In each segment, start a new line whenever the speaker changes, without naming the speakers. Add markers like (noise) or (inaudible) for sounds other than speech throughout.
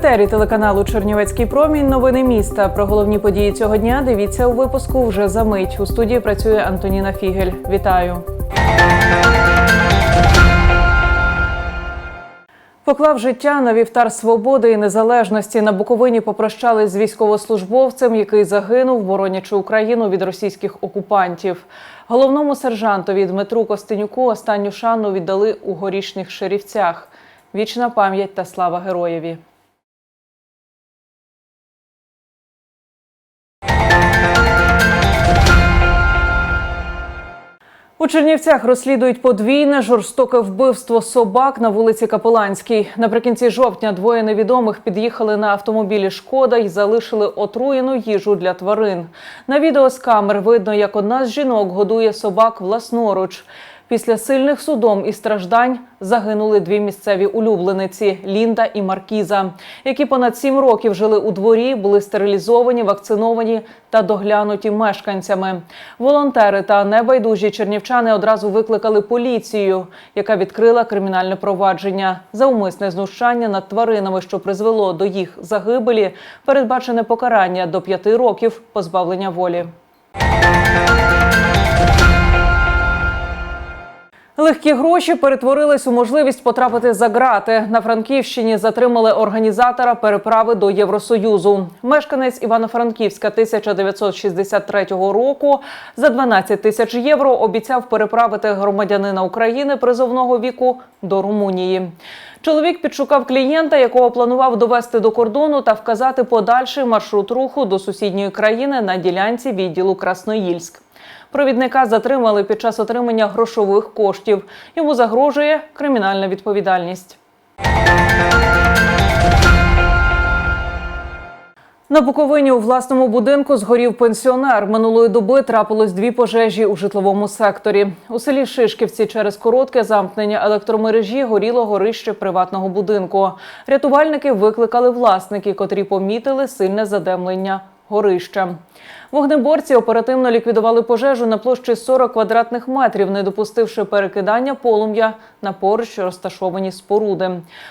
етері телеканалу Чернівецький промінь. Новини міста. Про головні події цього дня дивіться у випуску вже за мить. У студії працює Антоніна Фігель. Вітаю. Поклав життя на вівтар свободи і незалежності. На Буковині попрощались з військовослужбовцем, який загинув, боронячи Україну від російських окупантів. Головному сержантові Дмитру Костенюку останню шану віддали у горішніх шерівцях. Вічна пам'ять та слава героєві. У Чернівцях розслідують подвійне жорстоке вбивство собак на вулиці Капеланській. Наприкінці жовтня двоє невідомих під'їхали на автомобілі Шкода і залишили отруєну їжу для тварин. На відео з камер видно, як одна з жінок годує собак власноруч. Після сильних судом і страждань загинули дві місцеві улюблениці Лінда і Маркіза, які понад сім років жили у дворі, були стерилізовані, вакциновані та доглянуті мешканцями. Волонтери та небайдужі чернівчани одразу викликали поліцію, яка відкрила кримінальне провадження за умисне знущання над тваринами, що призвело до їх загибелі. Передбачене покарання до п'яти років позбавлення волі. Легкі гроші перетворились у можливість потрапити за ґрати. На Франківщині затримали організатора переправи до Євросоюзу. Мешканець Івано-Франківська 1963 року за 12 тисяч євро обіцяв переправити громадянина України призовного віку до Румунії. Чоловік підшукав клієнта, якого планував довести до кордону та вказати подальший маршрут руху до сусідньої країни на ділянці відділу Красноїльськ. Провідника затримали під час отримання грошових коштів. Йому загрожує кримінальна відповідальність. На Буковині у власному будинку згорів пенсіонер. Минулої доби трапилось дві пожежі у житловому секторі. У селі Шишківці через коротке замкнення електромережі горіло горище приватного будинку. Рятувальники викликали власники, котрі помітили сильне задемлення горища. Вогнеборці оперативно ліквідували пожежу на площі 40 квадратних метрів, не допустивши перекидання полум'я на поруч розташовані споруди.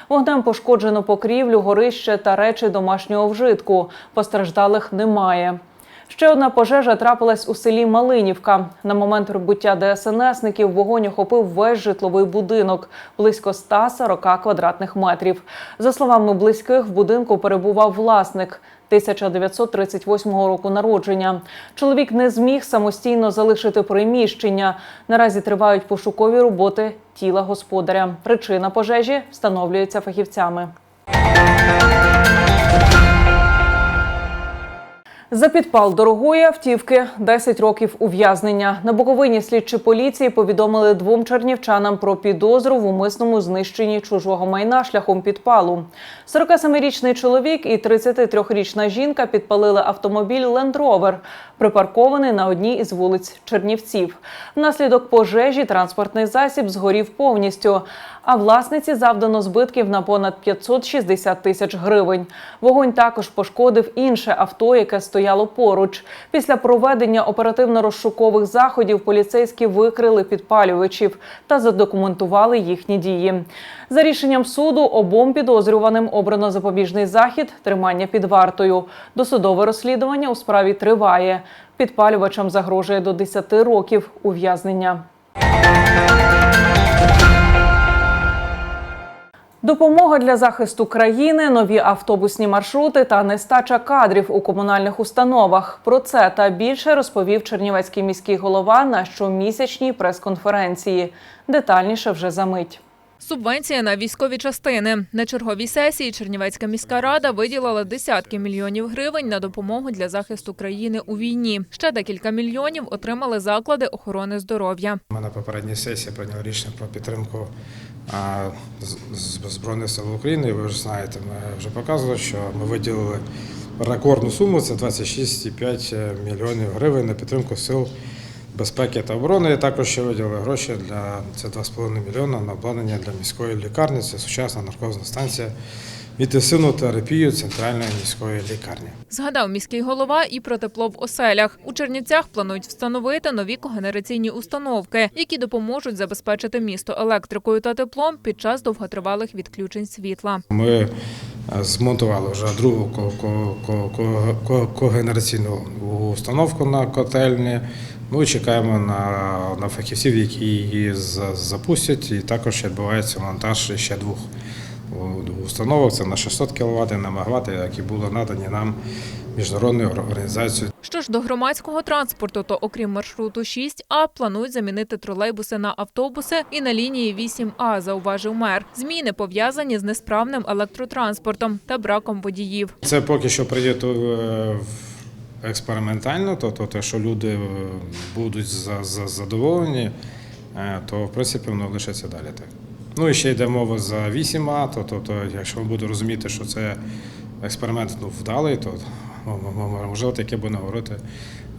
Вогнем пошкоджено покрівлю, горище та речі домашнього вжитку. Постраждалих немає. Ще одна пожежа трапилась у селі Малинівка. На момент прибуття ДСНСників вогонь охопив весь житловий будинок близько 140 квадратних метрів. За словами близьких, в будинку перебував власник. 1938 року народження. Чоловік не зміг самостійно залишити приміщення. Наразі тривають пошукові роботи тіла господаря. Причина пожежі встановлюється фахівцями. За підпал дорогої автівки 10 років ув'язнення. На Буковині слідчі поліції повідомили двом чернівчанам про підозру в умисному знищенні чужого майна шляхом підпалу. 47-річний чоловік і 33-річна жінка підпалили автомобіль Land Rover, припаркований на одній із вулиць Чернівців. Внаслідок пожежі транспортний засіб згорів повністю, а власниці завдано збитків на понад 560 тисяч гривень. Вогонь також пошкодив інше авто, яке стояло поруч. Після проведення оперативно-розшукових заходів поліцейські викрили підпалювачів та задокументували їхні дії. За рішенням суду обом підозрюваним обрано запобіжний захід тримання під вартою. Досудове розслідування у справі триває. Підпалювачам загрожує до 10 років ув'язнення. Допомога для захисту країни, нові автобусні маршрути та нестача кадрів у комунальних установах. Про це та більше розповів Чернівецький міський голова на щомісячній прес-конференції. Детальніше вже за мить.
Субвенція на військові частини. На черговій сесії Чернівецька міська рада виділила десятки мільйонів гривень на допомогу для захисту країни у війні. Ще декілька мільйонів отримали заклади охорони здоров'я.
Ми на попередній сесії прийняли рішення про підтримку Збройних сил України. Ви вже знаєте, ми вже показували, що ми виділили рекордну суму це 26,5 мільйонів гривень на підтримку сил безпеки та оборони. І також ще виділили гроші для це 2,5 мільйона на обладнання для міської лікарні. Це сучасна наркозна станція інтенсивну терапію центральної міської лікарні.
Згадав міський голова і про тепло в оселях. У Чернівцях планують встановити нові когенераційні установки, які допоможуть забезпечити місто електрикою та теплом під час довготривалих відключень світла.
Ми е, змонтували вже другу ко- ко- ко- ко- ко- когенераційну установку на котельні. Ну і чекаємо на, на фахівців, які її запустять. І також відбувається монтаж ще двох установок. Це на 600 кВт, на МВт, які були надані нам міжнародною організацією
Що ж до громадського транспорту, то окрім маршруту 6А, планують замінити тролейбуси на автобуси і на лінії 8А, зауважив мер. Зміни пов'язані з несправним електротранспортом та браком водіїв.
Це поки що прийнято е, в- експериментально, тобто те, що люди е, будуть за, за задоволені, е, то в принципі воно лишиться далі так. Ну і ще йде мова за 8А, то, тобто, якщо ми будемо розуміти, що це експеримент ну, вдалий, то можливо таке буде говорити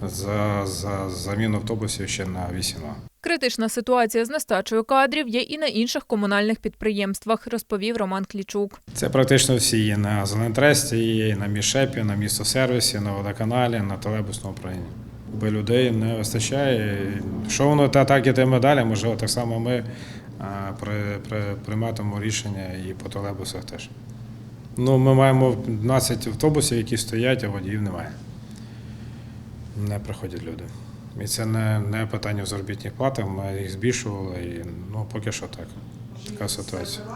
за, за заміну автобусів ще на 8А.
Критична ситуація з нестачею кадрів є і на інших комунальних підприємствах, розповів Роман Клічук.
Це практично всі є на Зелентресті, є на Мішепі, на містосервісі, на водоканалі, на телебусному управлінні. Бо людей не вистачає. Що воно та так ітиме далі, можливо, так само ми при, при, прийматимемо рішення і по телебусах теж. Ну, ми маємо 12 автобусів, які стоять, а водіїв немає. Не приходять люди. І це не, не питання в заробітних платах, ми їх збільшували, і ну, поки що так. Така ситуація.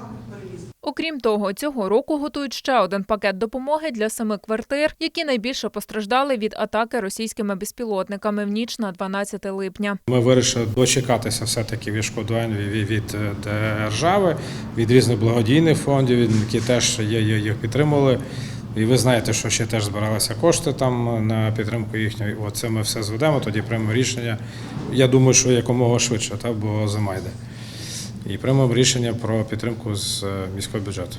Окрім того, цього року готують ще один пакет допомоги для семи квартир, які найбільше постраждали від атаки російськими безпілотниками в ніч на 12 липня.
Ми вирішили дочекатися все-таки відшкодувань від, від держави, від різних благодійних фондів, які теж є, їх підтримували. І ви знаєте, що ще теж збиралися кошти там на підтримку їхньої. Оце ми все зведемо, тоді приймемо рішення. Я думаю, що якомога швидше, так, бо зима йде. І приймемо рішення про підтримку з е, міського бюджету.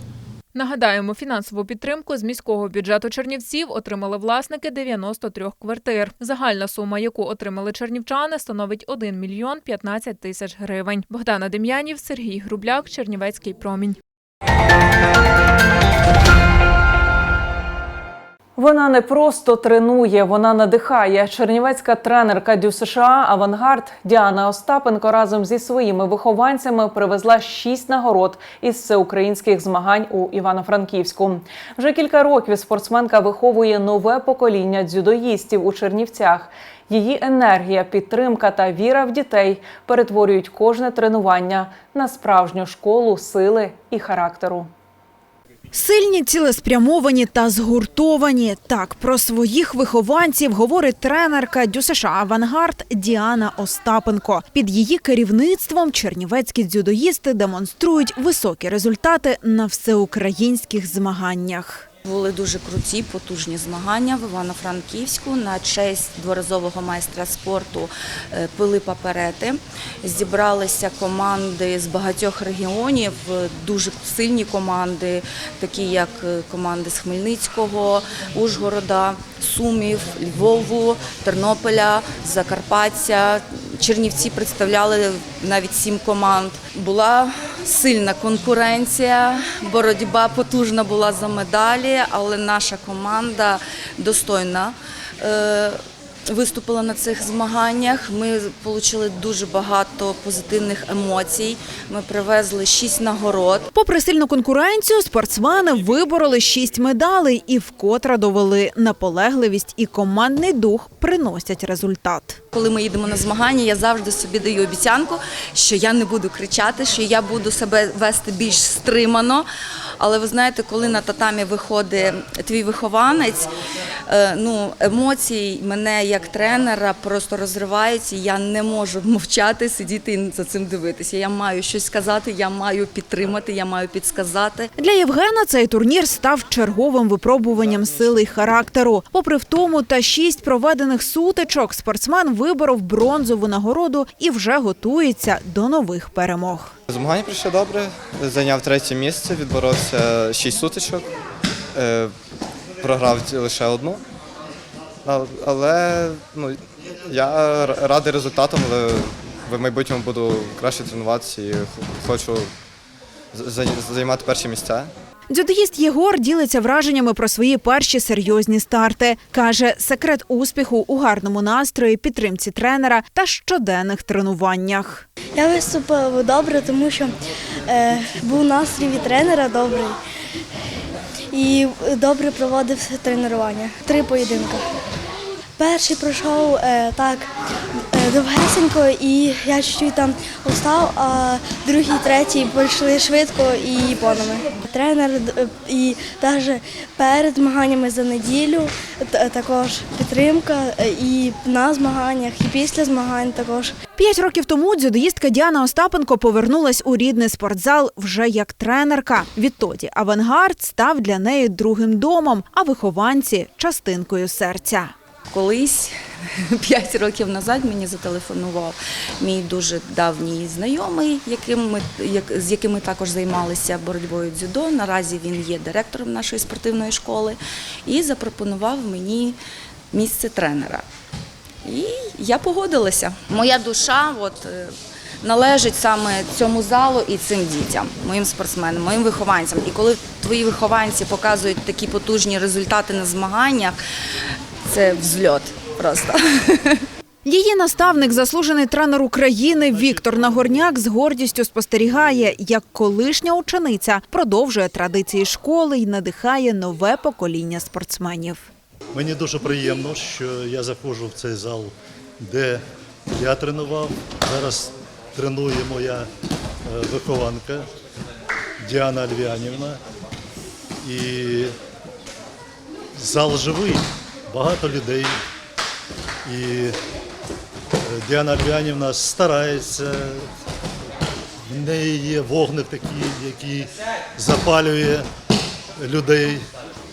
Нагадаємо, фінансову підтримку з міського бюджету Чернівців отримали власники 93 квартир. Загальна сума, яку отримали чернівчани, становить 1 мільйон 15 тисяч гривень. Богдана Дем'янів, Сергій Грубляк, Чернівецький промінь.
Вона не просто тренує, вона надихає. Чернівецька тренерка Дю США Авангард Діана Остапенко разом зі своїми вихованцями привезла шість нагород із всеукраїнських змагань у Івано-Франківську. Вже кілька років спортсменка виховує нове покоління дзюдоїстів у Чернівцях. Її енергія, підтримка та віра в дітей перетворюють кожне тренування на справжню школу сили і характеру.
Сильні, цілеспрямовані та згуртовані. Так про своїх вихованців говорить тренерка ДЮСШ Авангард Діана Остапенко. Під її керівництвом чернівецькі дзюдоїсти демонструють високі результати на всеукраїнських змаганнях.
Були дуже круті, потужні змагання в Івано-Франківську на честь дворазового майстра спорту е, Пилипа Перети. Зібралися команди з багатьох регіонів, дуже сильні команди, такі як е, команди з Хмельницького, Ужгорода, Сумів, Львову, Тернополя, Закарпаття. Чернівці представляли навіть сім команд. Була сильна конкуренція, боротьба потужна була за медалі, але наша команда достойна. Виступила на цих змаганнях. Ми отримали дуже багато позитивних емоцій. Ми привезли шість нагород.
Попри сильну конкуренцію, спортсмени вибороли шість медалей і вкотре довели наполегливість і командний дух приносять результат.
Коли ми їдемо на змагання, я завжди собі даю обіцянку, що я не буду кричати, що я буду себе вести більш стримано. Але ви знаєте, коли на татамі виходить твій вихованець, е, ну емоції мене як тренера просто розриваються. Я не можу мовчати, сидіти і за цим дивитися. Я маю щось сказати, я маю підтримати, я маю підсказати.
Для Євгена цей турнір став черговим випробуванням сили й характеру. Попри втому та шість проведених сутичок, спортсмен виборов бронзову нагороду і вже готується до нових перемог.
Змагання пройшли добре, зайняв третє місце, відборовся шість сутичок, е, програв лише одну. Але ну, я радий результатом, але в майбутньому буду краще тренуватися і хочу займати перші місця.
Дзюдоїст Єгор ділиться враженнями про свої перші серйозні старти. Каже, секрет успіху у гарному настрої, підтримці тренера та щоденних тренуваннях.
Я виступила добре, тому що е, був настрій від тренера добрий і добре проводив тренування. Три поєдинки. Перший пройшов е, так довгесенько, і я чуть-чуть там устав, а другий, третій пройшли швидко і понами. Тренер е, і навіть перед змаганнями за неділю т- також підтримка е, і на змаганнях, і після змагань також.
П'ять років тому дзюдоїстка Діана Остапенко повернулась у рідний спортзал вже як тренерка. Відтоді авангард став для неї другим домом, а вихованці частинкою серця.
Колись (laughs) п'ять років назад мені зателефонував мій дуже давній знайомий, яким ми, як, з яким ми також займалися боротьбою дзюдо. Наразі він є директором нашої спортивної школи і запропонував мені місце тренера. І я погодилася. Моя душа от, е, належить саме цьому залу і цим дітям, моїм спортсменам, моїм вихованцям. І коли твої вихованці показують такі потужні результати на змаганнях, це взльот просто. (laughs)
Її наставник, заслужений тренер України Віктор Нагорняк, з гордістю спостерігає, як колишня учениця продовжує традиції школи і надихає нове покоління спортсменів.
Мені дуже приємно, що я заходжу в цей зал, де я тренував. Зараз тренує моя е, вихованка Діана Альвіанівна. І зал живий, багато людей. І е, Діана Альбіанівна старається. В неї є вогник такий, який запалює людей,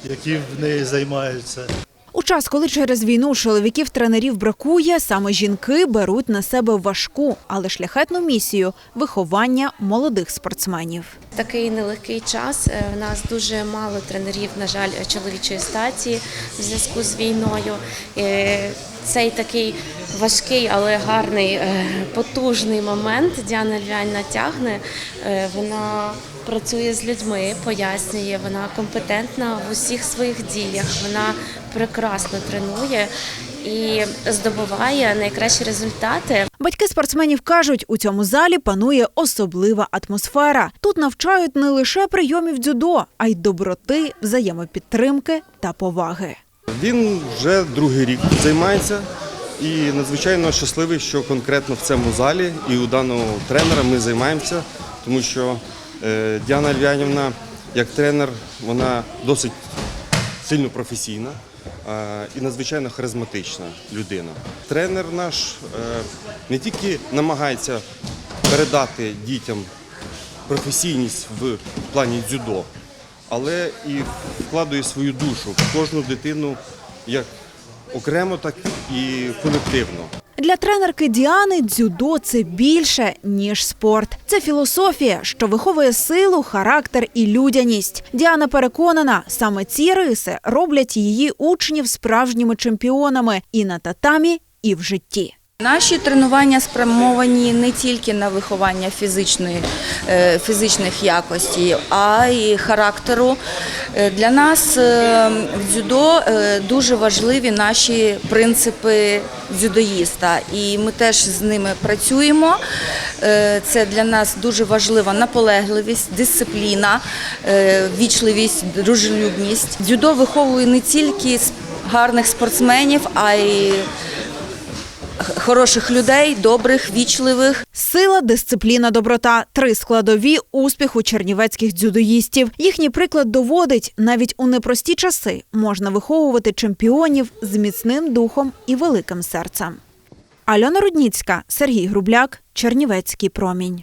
які в неї займаються.
Час, коли через війну чоловіків-тренерів бракує, саме жінки беруть на себе важку, але шляхетну місію виховання молодих спортсменів.
Такий нелегкий час. Е, У нас дуже мало тренерів, на жаль, чоловічої статі в зв'язку з війною. Е, Цей такий важкий, але гарний, е, потужний момент Діана Львівна тягне. Е, Вона працює з людьми, пояснює, вона компетентна в усіх своїх діях. Вона прекрасно тренує і здобуває найкращі результати.
Батьки спортсменів кажуть, у цьому залі панує особлива атмосфера. Тут навчають не лише прийомів дзюдо, а й доброти, взаємопідтримки та поваги.
Він вже другий рік займається і надзвичайно щасливий, що конкретно в цьому залі і у даного тренера ми займаємося, тому що е, Діана Львянівна як тренер, вона досить сильно професійна і надзвичайно харизматична людина. Тренер наш е, не тільки намагається передати дітям професійність в плані дзюдо, але і вкладує свою душу в кожну дитину як окремо, так і колективно.
Для тренерки Діани дзюдо це більше ніж спорт. Це філософія, що виховує силу, характер і людяність. Діана переконана, саме ці риси роблять її учнів справжніми чемпіонами і на татамі, і в житті.
Наші тренування спрямовані не тільки на виховання фізичної, е, фізичних якостей, а й характеру. Е, Для нас е, в дзюдо дуже важливі наші принципи дзюдоїста, і ми теж з ними працюємо. Це для нас дуже важлива наполегливість, дисципліна, вічливість, дружелюбність. Дзюдо виховує не тільки гарних спортсменів, а й хороших людей, добрих, вічливих.
Сила, дисципліна, доброта три складові успіху чернівецьких дзюдоїстів. Їхній приклад доводить, навіть у непрості часи можна виховувати чемпіонів з міцним духом і великим серцем. Альона Рудніцька, Сергій Грубляк, Чернівецький промінь.